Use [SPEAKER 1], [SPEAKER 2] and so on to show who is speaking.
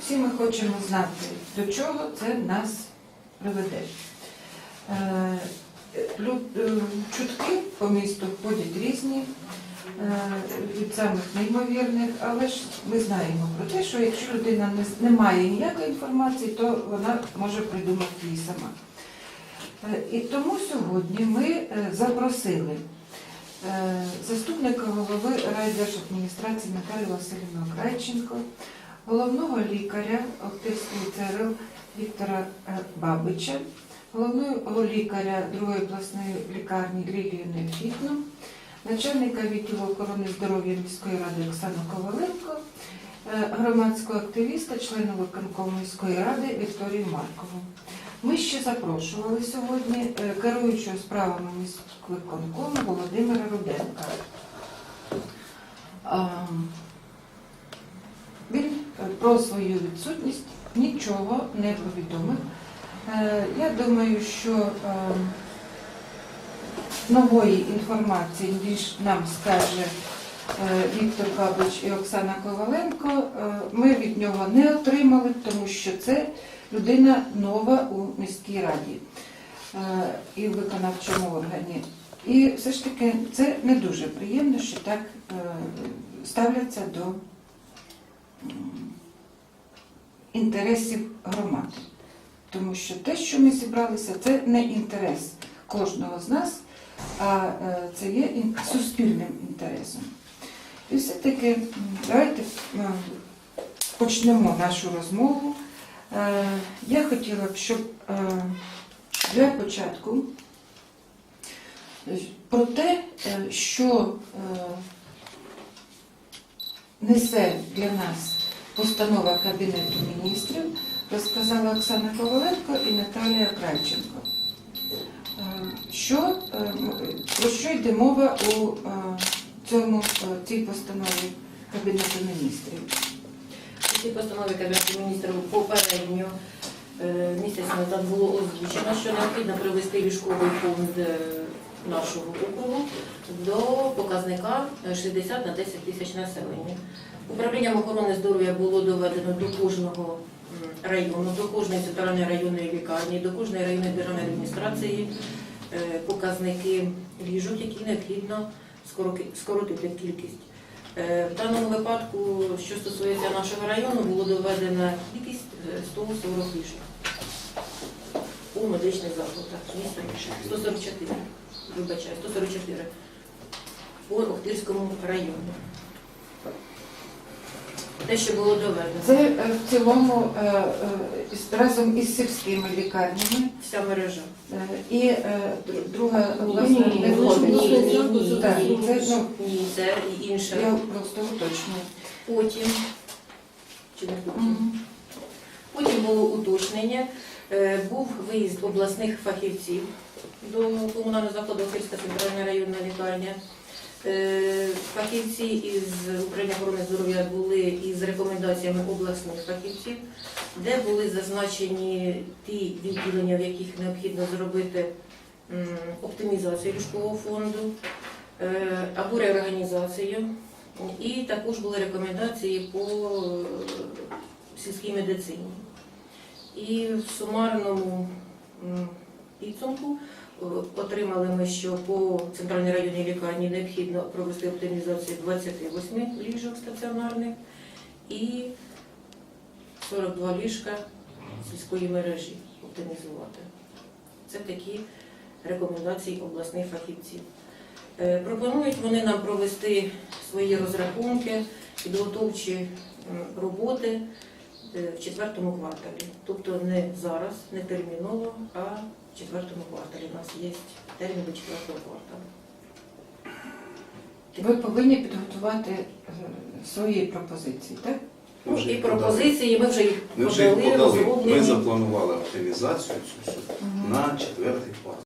[SPEAKER 1] всі ми хочемо знати, до чого це нас приведе. Е, е, Чутки по місту ходять різні, е, від самих неймовірних, але ж ми знаємо про те, що якщо людина не, має ніякої інформації, то вона може придумати її сама. Е, І тому сьогодні ми е, запросили е, заступника голови райдержадміністрації Наталію Васильівну Крайченко, головного лікаря Охтирської ЦРЛ Віктора е, Бабича, головного лікаря другої обласної лікарні Лілію Невхітну, начальника відділу охорони здоров'я міської ради Оксану Коваленко, е, громадського активіста, члена виконкому міської ради Вікторію Маркову. Ми ще запрошували сьогодні е, керуючого справами міськвиконкому Володимира Руденка. Він про свою відсутність нічого не повідомив. Е, Я думаю, що е, нової інформації, ніж нам скаже е, Віктор Бабич і Оксана Коваленко, е, ми від нього не отримали, тому що це людина нова у міській раді і в виконавчому органі. І все ж таки це не дуже приємно, що так ставляться до інтересів громади. Тому що те, що ми зібралися, це не інтерес кожного з нас, а е, це є суспільним інтересом. І все-таки давайте почнемо нашу розмову. Е, Я хотіла б, щоб е, для початку про те, що несе для нас постанова Кабінету міністрів, розказала Оксана Коваленко і Наталія Крайченко. Е, Що, е, про що йде мова у е, цьому, цій постанові Кабінету міністрів?
[SPEAKER 2] У цій постанові Кабінету міністрів попередньо місяць назад було озвучено, що необхідно привести ліжковий фонд нашого округу до показника е, 60 на 10 тисяч населення. Управлінням охорони здоров'я було доведено до кожного району, до кожної центральної районної лікарні, до кожної районної державної адміністрації е, показники ліжок, які необхідно скоротити кількість. Е, В даному випадку, що стосується нашого району, було доведена кількість е, 140 ліжок у медичних закладах. Місто 144, вибачаю, 144 по Охтирському району. Те, що було доведено.
[SPEAKER 1] Це е, в цілому е, е, разом із сільськими лікарнями.
[SPEAKER 2] Вся мережа.
[SPEAKER 1] Е, І е, др- друга обласна
[SPEAKER 2] Ні,
[SPEAKER 1] не
[SPEAKER 2] ні,
[SPEAKER 1] входить.
[SPEAKER 2] ні, ні,
[SPEAKER 1] Так, це, ну,
[SPEAKER 2] ні, це і інше.
[SPEAKER 1] Я просто уточнюю.
[SPEAKER 2] Потім, чи не потім?
[SPEAKER 1] Мгм.
[SPEAKER 2] Потім було уточнення. Е, Був виїзд обласних фахівців до комунального закладу Київська центральна районна лікарня. Е, Фахівці із управління охорони здоров'я були із рекомендаціями обласних фахівців, де були зазначені ті відділення, в яких необхідно зробити оптимізацію ліжкового фонду е, або реорганізацію. І також були рекомендації по е, сільській медицині. І в сумарному підсумку е, отримали ми, що по центральній районній лікарні необхідно провести оптимізацію 28 ліжок стаціонарних і 42 ліжка сільської мережі оптимізувати. Це такі рекомендації обласних фахівців. Е, Пропонують вони нам провести свої розрахунки, підготовчі роботи в четвертому кварталі. Тобто не зараз, не терміново, а в четвертому кварталі. У нас є термін до четвертого кварталу.
[SPEAKER 1] Ви повинні підготувати е, свої пропозиції, так?
[SPEAKER 2] Ну, і пропозиції, ми вже їх
[SPEAKER 3] Ми вже їх
[SPEAKER 2] подали,
[SPEAKER 3] подали. Ми запланували оптимізацію цю всю на четвертий квартал.